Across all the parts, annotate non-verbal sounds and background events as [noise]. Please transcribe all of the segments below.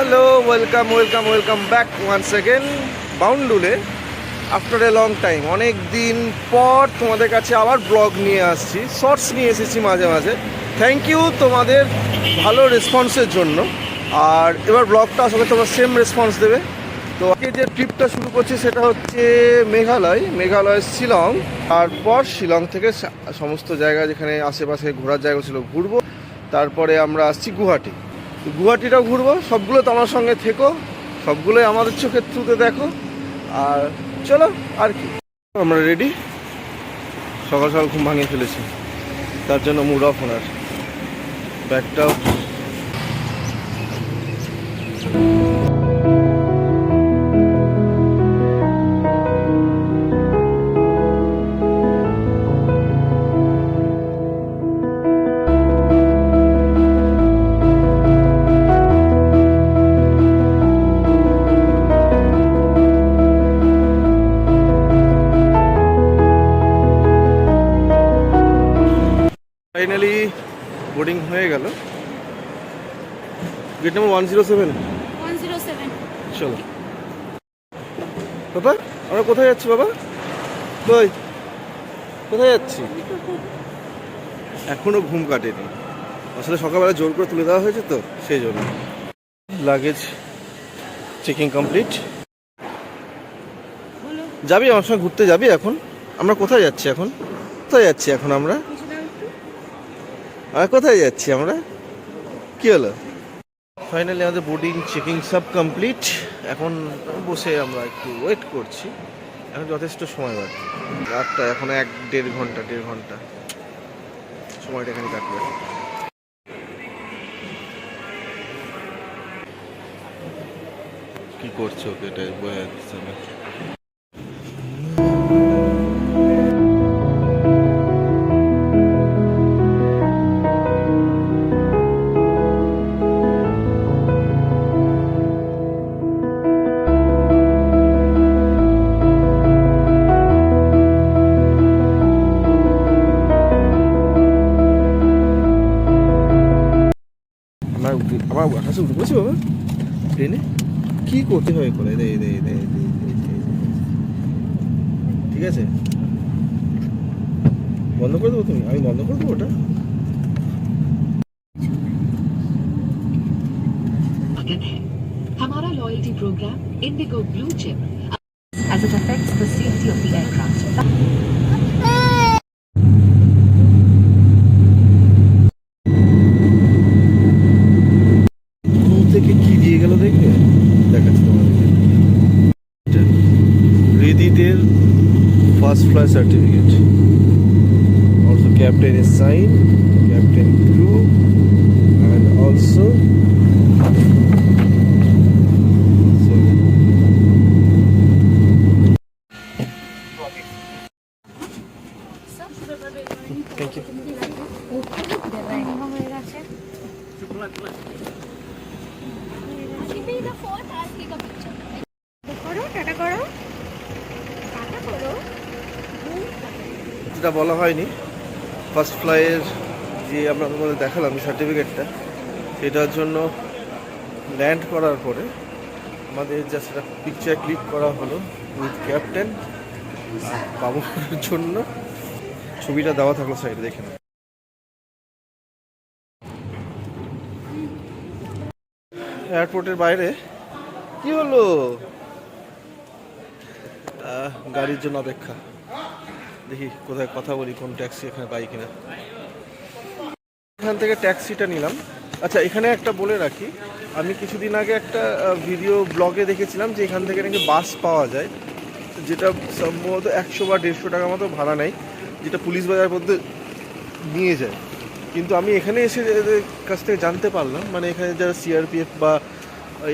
Hello welcome welcome welcome back one second বাউন্ডুলে after a long time অনেক দিন পর তোমাদের কাছে আবার ব্লগ নিয়ে আসছি শর্টস নিয়ে এসেছি মাঝে মাঝে। থ্যাংক ইউ তোমাদের ভালো রেসপন্সের জন্য। আর এবার ব্লগটা আসলে তোমরা সেম রেসপন্স দেবে। তো আজকে যে ট্রিপটা শুরু করছি সেটা হচ্ছে মেঘালয় মেঘালয়, শিলং। তারপর শিলং থেকে সমস্ত জায়গা যেখানে আশেপাশে ঘোরার জায়গা ছিল, ঘুরবো। তারপরে আমরা আসছি গুয়াহাটি। গুয়াহাটিটাও ঘুরবো, সবগুলো তোমার সঙ্গে থেকো, সবগুলোই আমাদের চোখের থ্রুতে দেখো। আর চলো, আর কি। আমরা রেডি সকাল সকাল ঘুম ভাঙিয়ে ফেলেছি। তার জন্য মুড অফ ওনার ব্যাগটাও হয়ে গেল। Gate number one zero seven 107 চলো। বাবা আমরা কোথায় যাচ্ছি বাবা? কই? কোথায় যাচ্ছি? এখনও ঘুম কাটেনি। আসলে সকালবেলা জোর করে তুলে দেওয়া হয়েছে তো সেই জন্য। লাগেজ চেকিং কমপ্লিট যাবি আমার সঙ্গে ঘুরতে? যাবি এখন? আমরা কোথায় যাচ্ছি এখন? কোথায় যাচ্ছি এখন আমরা? আর কোথায় যাচ্ছি আমরা? কি হলো? ফাইনালি আমাদের বোর্ডিং চেকিং সব কমপ্লিট এখন বসে আমরা একটু ওয়েট করছি। এখন যথেষ্ট সময় বাকি। রাতটা এখন এক দেড় ঘণ্টা দেড় ঘণ্টা। সময়টা এখানে কাটবে। কি করছ ওকে? এটা বোঝা যাচ্ছে না আমার উঠে- আমার আকাশে উঠে পড়েছি বাবা ট্রেনে কি করতে হবে করে দে দে দে দে, দে, দে, দে। ঠিক আছে বন্ধ করে দেবো তুমি আমি বন্ধ করে দেবো ওটা स्वागत है हमारा loyalty programme IndiGo blue chip as it affects the safety of the aircraft. First fly certificate also captain is sign captain crew and also thank you করো টাটা করো টাটা করো যেটা বলা হয়নি ফার্স্ট ফ্লাইয়ের যে আমরা তোমাদের দেখালাম সার্টিফিকেটটা সেটার জন্য ল্যান্ড করার পরে আমাদের যা সেটা পিকচার ক্লিক করা হলো উইথ ক্যাপ্টেন বাবুর জন্য ছবিটা দেওয়া থাকল সাইডে দেখে। এয়ারপোর্টের বাইরে কি হলো গাড়ির জন্য অপেক্ষা দেখি কোথায় কথা বলি, কোন ট্যাক্সি এখানে পাই কিনা। এখান থেকে ট্যাক্সিটা নিলাম। আচ্ছা এখানে একটা বলে রাখি, আমি কিছুদিন আগে একটা ভিডিও ব্লগে দেখেছিলাম যে এখান থেকে নাকি বাস পাওয়া যায়। যেটা সম্ভবত একশো বা দেড়শো টাকা মতো ভাড়া নেয়, যেটা পুলিশ বাজার মধ্যে নিয়ে যায়। কিন্তু আমি এখানে এসে কাছ থেকে জানতে পারলাম মানে এখানে যারা সিআরপিএফ বা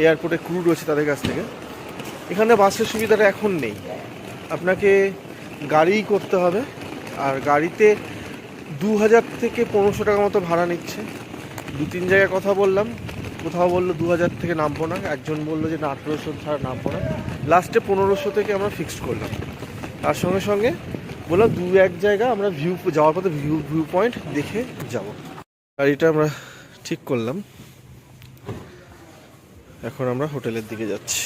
এয়ারপোর্টে ক্রু রয়েছে তাদের কাছ থেকে, এখানে বাসের সুবিধাটা এখন নেই। আপনাকে গাড়ি করতে হবে। আর গাড়িতে দু হাজার থেকে পনেরোশো টাকা মতো ভাড়া নিচ্ছে। দু তিন জায়গায় কথা বললাম, কোথাও বলল দু হাজার থেকে নামবো না। একজন বলল যে না, আঠেরোশো ছাড়া নামবো না। লাস্টে পনেরোশো থেকে আমরা ফিক্সড করলাম। তার সঙ্গে সঙ্গে বললাম দু এক জায়গা আমরা ভিউ যাওয়ার পথে ভিউ ভিউ পয়েন্ট দেখে যাব। গাড়িটা আমরা ঠিক করলাম। এখন আমরা হোটেলের দিকে যাচ্ছি।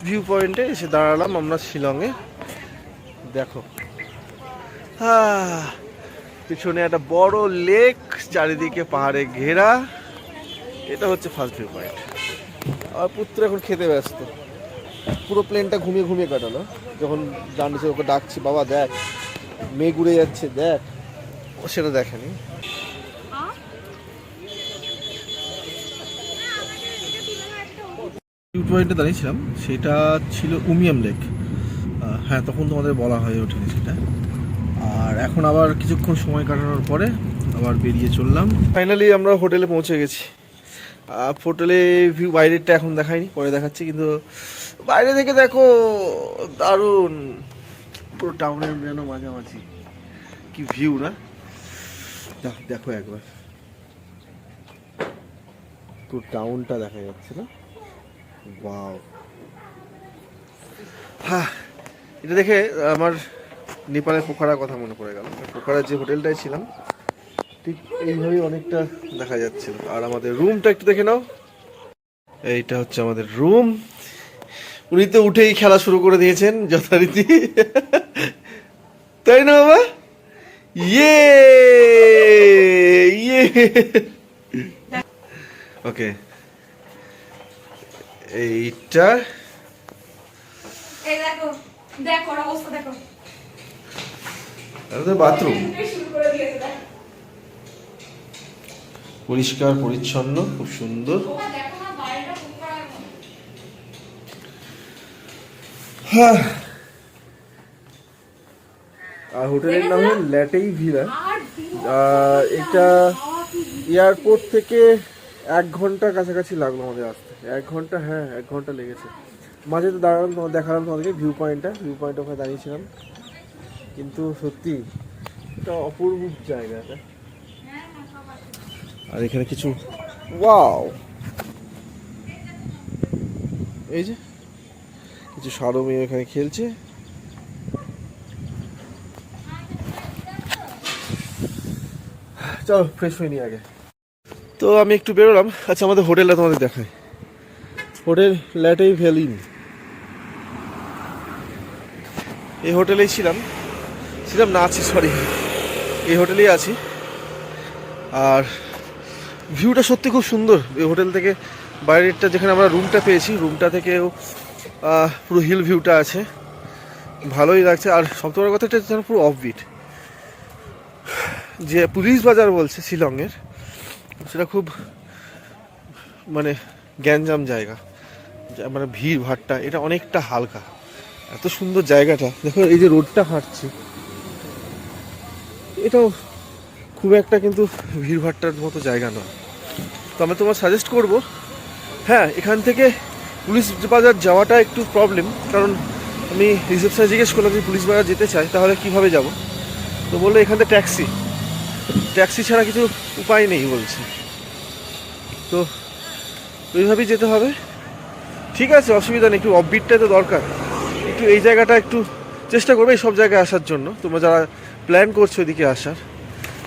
ভিউ পয়েন্টে এসে দাঁড়ালাম আমরা শিলংয়ে। দেখো। পিছনে একটা বড় লেক চারিদিকে পাহাড়ে ঘেরা। এটা হচ্ছে ফার্স্ট ভিউ পয়েন্ট আমার পুত্র এখন খেতে ব্যস্ত। পুরো প্লেনটা ঘুমিয়ে ঘুমিয়ে কাটালো। যখন জানিস ওকে ডাকছি, বাবা দেখ, মেঘ উড়ে যাচ্ছে, দেখ। সেটা দেখেনি। পয়েন্টে দাঁড়িয়েছিলাম সেটা ছিল উমিয়াম লেক। হ্যাঁ তখন তোমাদের বলা হয়ে ওঠেনি সেটা। আর এখন আবার কিছুক্ষণ সময় কাটানোর পরে আবার বেরিয়ে চললাম। ফাইনালি আমরা হোটেলে পৌঁছে গেছি। হোটেলে ভিউ বাইরেরটা এখন দেখাইনি পরে দেখাচ্ছি কিন্তু বাইরে থেকে দেখো দারুণ। পুরো টাউনের যেন মাঝামাঝি। কি ভিউ না? দেখ- একবার। পুরো টাউনটা দেখা যাচ্ছে না? ওয়াও হ্যাঁ এটা দেখে আমার নেপালের পোখারার কথা মনে পড়ে গেল। পোখারার যে হোটেলটায় ছিলাম, ঠিক এইভাবেই অনেকটা দেখা যাচ্ছিল। আর আমাদের রুমটা একটু দেখে নাও। এইটা হচ্ছে আমাদের রুম। উনি তো উঠেই খেলা শুরু করে দিয়েছেন, যথারীতি। তাই না বাবা? ইয়ে [laughs] ওকে এইটা? এই দেখো দেখো অবস্থা দেখো। আমাদের বাথরুম পরিষ্কার পরিচ্ছন্ন খুব সুন্দর। হ্যাঁ। আর হোটেলের নাম হলো ল্যাটেই ভিলা এটা এয়ারপোর্ট থেকে এক ঘণ্টা কাছাকাছি লাগল আমাদের আসতে। এক ঘণ্টা হ্যাঁ এক ঘণ্টা লেগেছে। মাঝে তো দাঁড়ালাম তোমার দেখালাম তোমাদেরকে ভিউ পয়েন্টটা ভিউ পয়েন্ট ওখানে দাঁড়িয়েছিলাম। কিন্তু সত্যি এটা অপূর্ব জায়গা আর এখানে কিছু ওয়াও এই যে কিছু সারো মেয়ে এখানে খেলছে। চলো ফ্রেশ হয়ে নি আগে। তো আমি একটু বেরোলাম। আচ্ছা আমাদের হোটেলটা তোমাদের দেখাই। হোটেল ল্যাটেই ভ্যালিন। এই হোটেলেই ছিলাম। ছিলাম না আছি সরি এই হোটেলেই আছি। আর ভিউটা সত্যি খুব সুন্দর। এই হোটেল থেকে বাইরেরটা যেখানে আমরা রুমটা পেয়েছি রুমটা থেকেও পুরো হিল ভিউটা আছে। ভালোই লাগছে। আর সবথেকে বড় কথা এটা যেন পুরো অফবিট যে পুলিশ বাজার বলছে শিলংয়ের, সেটা খুব মানে গ্যাঞ্জাম জায়গা। মানে ভিড় ভাট্টা এটা অনেকটা হালকা। এত সুন্দর জায়গাটা। দেখো, এই যে রোডটা হাঁটছি, এটাও খুব একটা কিন্তু ভিড় ভাট্টার মতো জায়গা নয়। তো আমি তোমার সাজেস্ট করব হ্যাঁ এখান থেকে পুলিশ বাজার যাওয়াটা একটু প্রবলেম কারণ আমি রিসেপশনে জিজ্ঞেস করলাম যে পুলিশ বাজার যেতে চাই তাহলে কীভাবে যাব? তো বলল এখান থেকে ট্যাক্সি ট্যাক্সি ছাড়া কিছু উপায় নেই বলছে। তো ওইভাবেই যেতে হবে। ঠিক আছে, অসুবিধা নেই, একটু অফবিটটা তো দরকার। একটু এই জায়গাটা একটু চেষ্টা করবে এই সব জায়গায় আসার জন্য। তোমরা যারা প্ল্যান করছ এদিকে আসার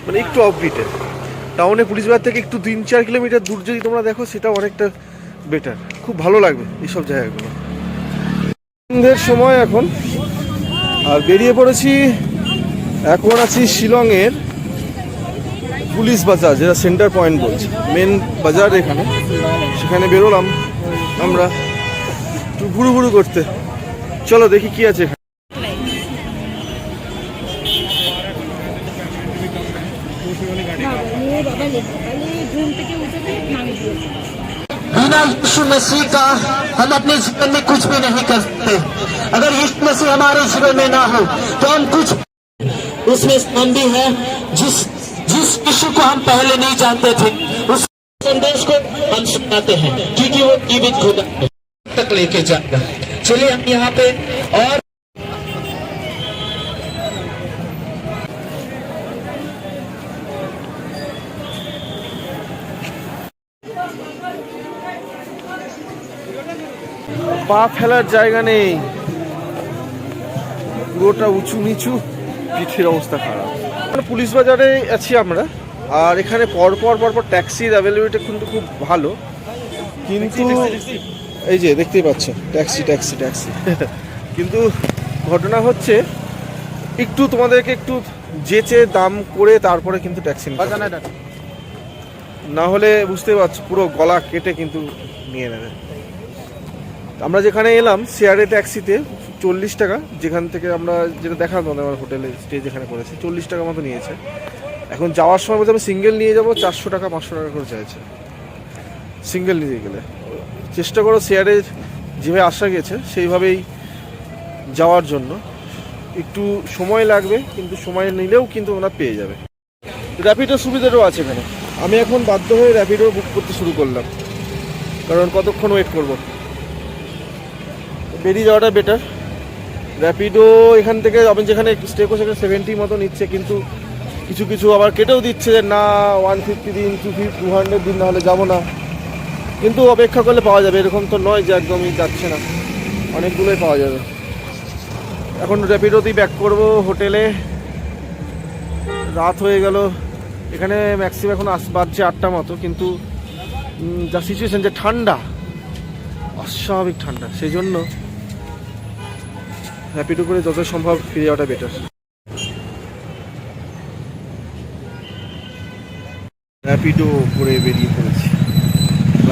মানে একটু অফবিটে টাউনে পুলিশ বাজার থেকে একটু তিন চার কিলোমিটার দূর যদি তোমরা দেখো সেটা অনেকটা বেটার খুব ভালো লাগবে এইসব জায়গাগুলো। সন্ধ্যের সময় এখন। আর বেরিয়ে পড়েছি, এখন আছি শিলংয়ের। পুলিশ বাজার যেটা সেন্টার পয়েন্ট বলছে মেন বাজার এখানে সেখানে বেরোলাম আমরা একটু ঘুরু ঘুরু করতে চলো দেখি কি আছে এখানে बिना यीशु मसीह का हम अपने जीवन में कुछ भी नहीं कर सकते अगर यीशु मसीह हमारे जीवन में ना हो तो हम कुछ उसमें हम भी है जिस जिस यीशु को हम पहले नहीं जानते थे उस संदेश को हम सुनाते हैं क्योंकि वो जीवित खुदा है। तक लेके जाएगा चलिए हम यहाँ पे और পা ফেলার জায়গা নেই পুরোটা উঁচু নিচু পিঠের অবস্থা খারাপ মানে পুলিশ বাজারে আছি আমরা। আর এখানে পরপর পরপর ট্যাক্সির অ্যাভেলেবিলিটি কিন্তু খুব ভালো। কিন্তু এই যে দেখতেই পাচ্ছ ট্যাক্সি ট্যাক্সি ট্যাক্সি কিন্তু ঘটনা হচ্ছে একটু তোমাদেরকে একটু যেচে দাম করে তারপরে কিন্তু ট্যাক্সি না হলে বুঝতে পারছ পুরো গলা কেটে কিন্তু নিয়ে নেবে। আমরা যেখানে এলাম শেয়ারে ট্যাক্সিতে চল্লিশ টাকা, যেখান থেকে আমরা যেটা দেখালাম তোমাদের আমার হোটেলে স্টে যেখানে করেছি, চল্লিশ টাকা মতো নিয়েছে। এখন যাওয়ার সময় বলতে আমি সিঙ্গেল নিয়ে যাব, চারশো টাকা, পাঁচশো টাকা করে চাইছে। সিঙ্গেল নিয়ে গেলে। চেষ্টা করো শেয়ারে যেভাবে আসা গেছে, সেইভাবেই যাওয়ার জন্য। একটু সময় লাগবে, কিন্তু সময় নিলেও কিন্তু ওরা পেয়ে যাবে। র্যাপিডো সুবিধাটাও আছে এখানে। আমি এখন বাধ্য হয়ে র্যাপিডো বুক করতে শুরু করলাম। কারণ কতক্ষণ ওয়েট করব? বেরিয়ে যাওয়াটা বেটার র্যাপিডো এখান থেকে, আমি যেখানে স্টে করছি, সেখানে সেভেন্টি মতো নিচ্ছে, কিন্তু কিছু কিছু আবার কেটেও দিচ্ছে যে, না ওয়ান ফিফটি দিন টু ফিফটি টু হান্ড্রেড দিন, নাহলে যাব না। কিন্তু অপেক্ষা করলে পাওয়া যাবে, এরকম তো নয় যে একদমই যাচ্ছে না। অনেকগুলোই পাওয়া যাবে। এখন র্যাপিডোতেই ব্যাক করব হোটেলে। রাত হয়ে গেল। এখানে ম্যাক্সিমাম এখন আস, বাজছে আটটা মতো, কিন্তু যা সিচুয়েশান যে ঠান্ডা, অস্বাভাবিক ঠান্ডা, সেই জন্য র্যাপিডো করে যত সম্ভব ফিরে যাওয়াটা বেটার র্যাপিডো করে বেরিয়ে পড়েছি।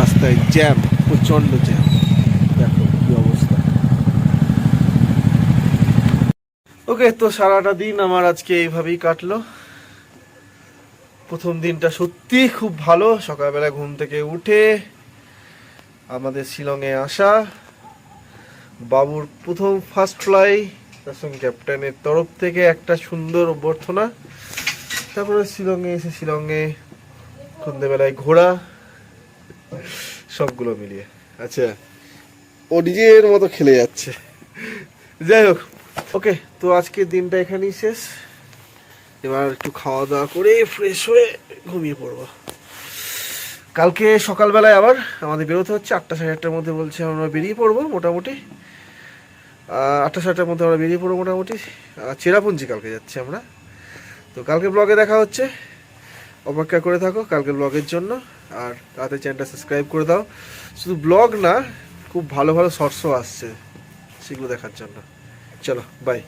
রাস্তায় জ্যাম প্রচণ্ড জ্যাম দেখো কি অবস্থা। ওকে তো সারাটা দিন আমার আজকে এইভাবেই কাটলো। প্রথম দিনটা সত্যি খুব ভালো। সকালবেলা ঘুম থেকে উঠে আমাদের শিলংয়ে আসা। বাবুর প্রথম ফার্স্ট ফ্লাই সঙ্গে ক্যাপ্টেনের তরফ থেকে একটা সুন্দর অভ্যর্থনা। তারপরে শিলংয়ে এসে শিলংয়ে সন্ধ্যেবেলায় ঘোরা সবগুলো মিলিয়ে। আচ্ছা ও নিজের মতো খেলে যাচ্ছে। যাই হোক, ওকে, তো আজকের দিনটা এখানেই শেষ। এবার একটু খাওয়া দাওয়া করে ফ্রেশ হয়ে ঘুমিয়ে পড়ব। কালকে সকালবেলায় আবার আমাদের বেরোতে হচ্ছে আটটা সাড়ে আটটার মধ্যে বলছে আমরা বেরিয়ে পড়ব মোটামুটি। আটটা সাড়ে আটটার মধ্যে আমরা বেরিয়ে পড়ব মোটামুটি। চেরাপুঞ্জি কালকে যাচ্ছি আমরা। তো কালকে ব্লগে দেখা হচ্ছে। অপেক্ষা করে থাকো কালকে ব্লগের জন্য। আর তাতে চ্যানেলটা সাবস্ক্রাইব করে দাও। শুধু ব্লগ না, খুব ভালো ভালো শর্টসও আসছে। সেগুলো দেখার জন্য। চলো বাই